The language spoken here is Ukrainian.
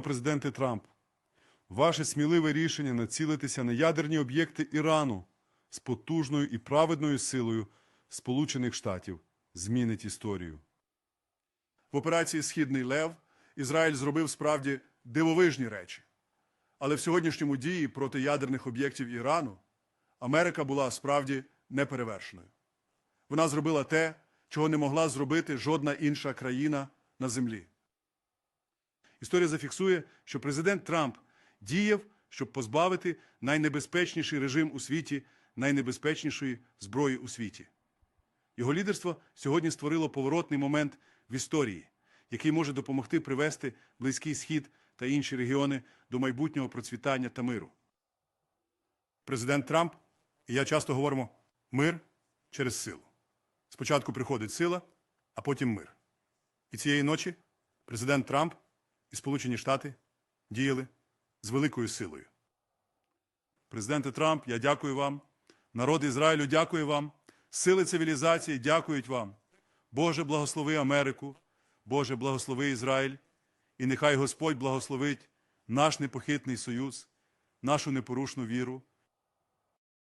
Вітаємо, президенте Трамп. Ваше сміливе рішення націлитися на ядерні об'єкти Ірану з потужною і праведною силою Сполучених Штатів змінить історію. В операції Східний Лев Ізраїль зробив справді дивовижні речі. Але в сьогоднішньому дії проти ядерних об'єктів Ірану Америка була справді неперевершеною. Вона зробила те, чого не могла зробити жодна інша країна на землі. Історія зафіксує, що президент Трамп діяв, щоб позбавити найнебезпечніший режим у світі найнебезпечнішої зброї у світі. Його лідерство сьогодні створило поворотний момент в історії, який може допомогти привести Близький Схід та інші регіони до майбутнього процвітання та миру. Президент Трамп і я часто говоримо мир через силу. Спочатку приходить сила, а потім мир. І цієї ночі президент Трамп і Сполучені Штати діяли з великою силою. Президенте Трамп, я дякую вам. Народ Ізраїлю дякує вам. Сили цивілізації дякують вам. Боже, благослови Америку. Боже, благослови Ізраїль. І нехай Господь благословить наш непохитний союз, нашу непорушну віру